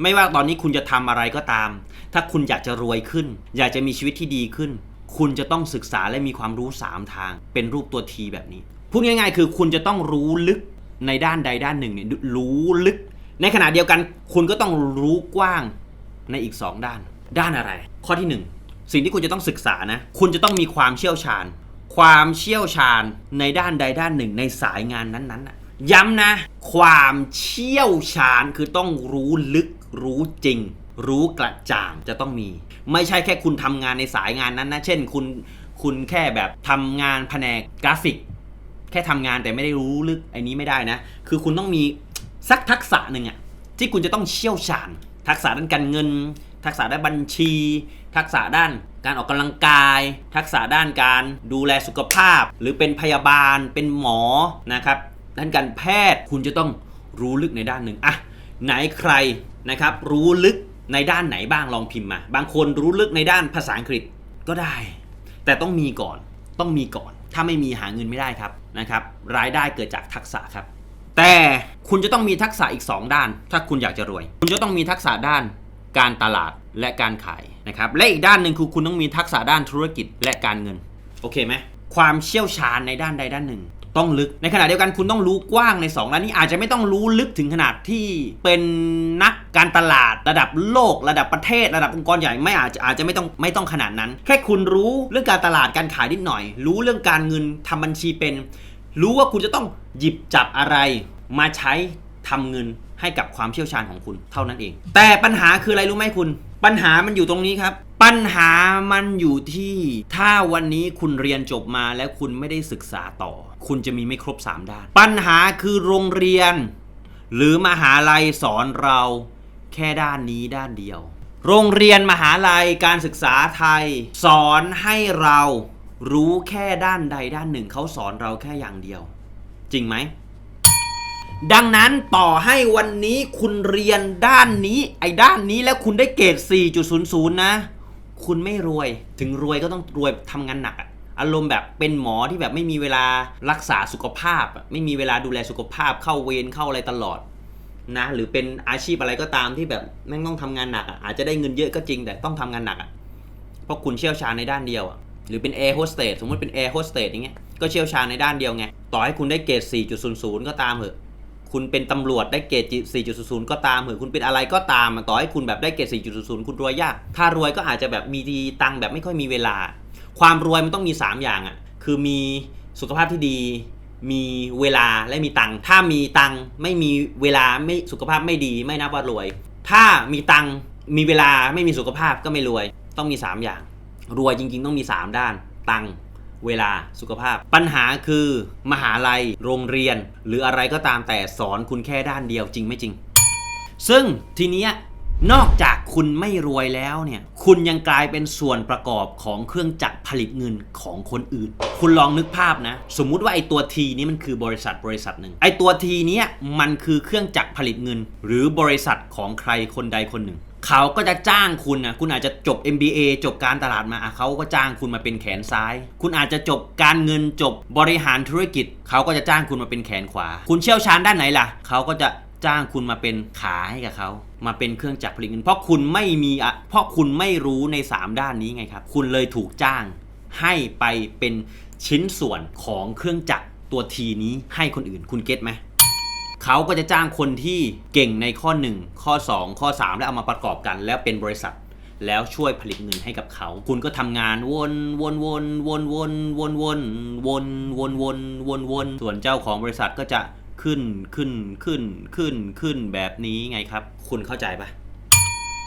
ไม่ว่าตอนนี้คุณจะทำอะไรก็ตาม ถ้าคุณอยากจะรวยขึ้น อยากจะมีชีวิตที่ดีขึ้น คุณจะต้องศึกษาและมีความรู้ 3 ทาง เป็นรูปตัวทีแบบนี้ พูดง่ายๆ คือคุณจะต้องรู้ลึกในด้านใดด้านหนึ่งเนี่ยรู้ลึก ในขณะเดียวกัน คุณก็ต้องรู้กว้างในอีก 2 ด้าน ด้านอะไร ข้อที่ 1 สิ่งที่คุณจะต้องศึกษานะ คุณจะต้องมีความเชี่ยวชาญ ความเชี่ยวชาญในด้านใดด้านหนึ่งในสายงานนั้นๆนะย้ำนะ ความเชี่ยวชาญคือต้องรู้ลึก รู้จริง รู้กระจ่างจะต้องมี ไม่ใช่แค่คุณทำงานในสายงานนั้นนะ เช่นคุณคุณแค่แบบทำงานแผนกกราฟิก แค่ทำงานแต่ไม่ได้รู้ลึกไอ้นี้ไม่ได้นะ คือคุณต้องมีสักทักษะหนึ่งอะที่คุณจะต้องเชี่ยวชาญ ทักษะด้านการเงิน ทักษะด้านบัญชี ทักษะด้านการออกกำลังกาย ทักษะด้านการดูแลสุขภาพ หรือเป็นพยาบาลเป็นหมอนะครับด้านการแพทย์คุณจะต้องรู้ลึกในด้านหนึ่งอะไหนใคร นะครับรู้ลึกในด้านไหนบ้างลองพิมพ์มา บางคนรู้ลึกในด้านภาษาอังกฤษก็ได้ แต่ต้องมีก่อนต้องมีก่อน ถ้าไม่มีหาเงินไม่ได้ครับนะครับรายได้เกิดจากทักษะครับ แต่คุณจะต้องมีทักษะอีก 2 ด้าน ถ้าคุณอยากจะรวย คุณจะต้องมีทักษะด้านการตลาดและการขายนะครับและอีกด้านหนึ่งคือคุณต้องมีทักษะด้านธุรกิจและการเงินโอเคไหมความเชี่ยวชาญในด้านใดด้านหนึ่ง ต้องลึก ในขณะเดียวกันคุณต้องรู้กว้างใน2ด้านนี้อาจจะไม่ต้องรู้ลึกถึงขนาดที่เป็นนักการตลาดระดับโลก ระดับประเทศ ระดับองค์กรใหญ่ไม่อาจจะอาจจะไม่ต้องไม่ต้องขนาดนั้น แค่คุณรู้เรื่องการตลาดการขายนิดหน่อย รู้เรื่องการเงินทำบัญชีเป็น รู้ว่าคุณจะต้องหยิบจับอะไร มาใช้ทำเงินให้กับความเชี่ยวชาญของคุณเท่านั้นเอง แต่ปัญหาคืออะไรรู้ไหมคุณ ปัญหามันอยู่ตรงนี้ครับ ปัญหามันอยู่ที่ถ้าวันนี้คุณเรียนจบมาแล้วคุณไม่ได้ศึกษาต่อ คุณจะมีไม่ครบ 3 ด้าน ปัญหาคือโรงเรียน หรือมหาลัยสอนเราแค่ด้านนี้ด้านเดียว โรงเรียนมหาลัยการศึกษาไทย สอนให้เรารู้แค่ด้านใดด้านหนึ่งเขาสอนเราแค่อย่างเดียว จริงไหม ดังนั้นต่อให้วันนี้คุณเรียนด้านนี้ ไอ้ด้านนี้แล้วคุณได้เกรด4.00 นะ คุณไม่รวย ถึงรวยก็ต้องรวยทำงานหนักอะอารมณ์แบบเป็นหมอที่แบบไม่มีเวลารักษาสุขภาพ ไม่มีเวลาดูแลสุขภาพเข้าเวรเข้าอะไรตลอดนะหรือเป็นอาชีพอะไรก็ตามที่แบบแม่งต้องทำงานหนักอะอาจจะได้เงินเยอะก็จริงแต่ต้องทำงานหนักอะเพราะคุณเชี่ยวชาญในด้านเดียวอะหรือเป็นแอร์โฮสเตสสมมติเป็นแอร์โฮสเตสอย่างเงี้ยก็เชี่ยวชาญในด้านเดียวไงต่อให้คุณได้เกรด4.00 ก็ตามเหอะ คุณเป็นตำรวจได้เกรด4.00 ก็ตามเหอะคุณเป็นอะไรก็ตามต่อให้คุณแบบได้เกรด4.00 คุณรวยยาก ถ้ารวยก็อาจจะแบบมีดีตังค์แบบไม่ค่อยมีเวลา ความรวยมันต้องมี 3 อย่างอะคือมีสุขภาพที่ดีมีเวลาและมีตังค์ถ้ามีตังค์ไม่มีเวลาไม่สุขภาพไม่ดีไม่นับว่ารวย ถ้ามีตังค์มีเวลาไม่มีสุขภาพก็ไม่รวย ต้องมี 3 อย่าง รวยจริง ๆ ต้องมี 3 ด้าน ตังค์ เวลาสุขภาพ ปัญหาคือมหาลัย โรงเรียน หรืออะไรก็ตามแต่สอนคุณแค่ด้านเดียวจริงไม่จริง ซึ่งทีเนี้ยนอกจากคุณไม่รวยแล้วเนี่ย คุณยังกลายเป็นส่วนประกอบของเครื่องจักรผลิตเงินของคนอื่น คุณลองนึกภาพนะ สมมุติว่าไอตัวทีนี้มันคือบริษัทบริษัทหนึ่งไอตัวทีเนี้ยมันคือเครื่องจักรผลิตเงิน หรือบริษัทของใครคนใดคนหนึ่ง เขาก็จะจ้างคุณนะคุณอาจจะจบ MBA จบการตลาดมาอะเขาก็จ้างคุณมาเป็นแขนซ้าย คุณอาจจะจบการเงินจบบริหารธุรกิจ เขาก็จะจ้างคุณมาเป็นแขนขวา คุณเชี่ยวชาญด้านไหนล่ะ เขาก็จะจ้างคุณมาเป็นขาให้กับเขา มาเป็นเครื่องจักรผลิตเงินเพราะคุณไม่มีอะเพราะคุณไม่รู้ใน 3 ด้านนี้ไงครับ คุณเลยถูกจ้างให้ไปเป็นชิ้นส่วนของเครื่องจักรตัวทีนี้ให้คนอื่นคุณเก็ตไหม เขาก็จะจ้างคนที่เก่งในข้อ 1 ข้อ 2 ข้อ 3 แล้วเอามาประกอบกัน แล้วเป็นบริษัทแล้วช่วยผลิตเงินให้กับเขา คุณก็ทำงานวนวนวนวนวนวนวนวนวนวนวนวนส่วนเจ้าของบริษัทก็จะขึ้นขึ้นขึ้นขึ้นขึ้นแบบนี้ไงครับ คุณเข้าใจปะ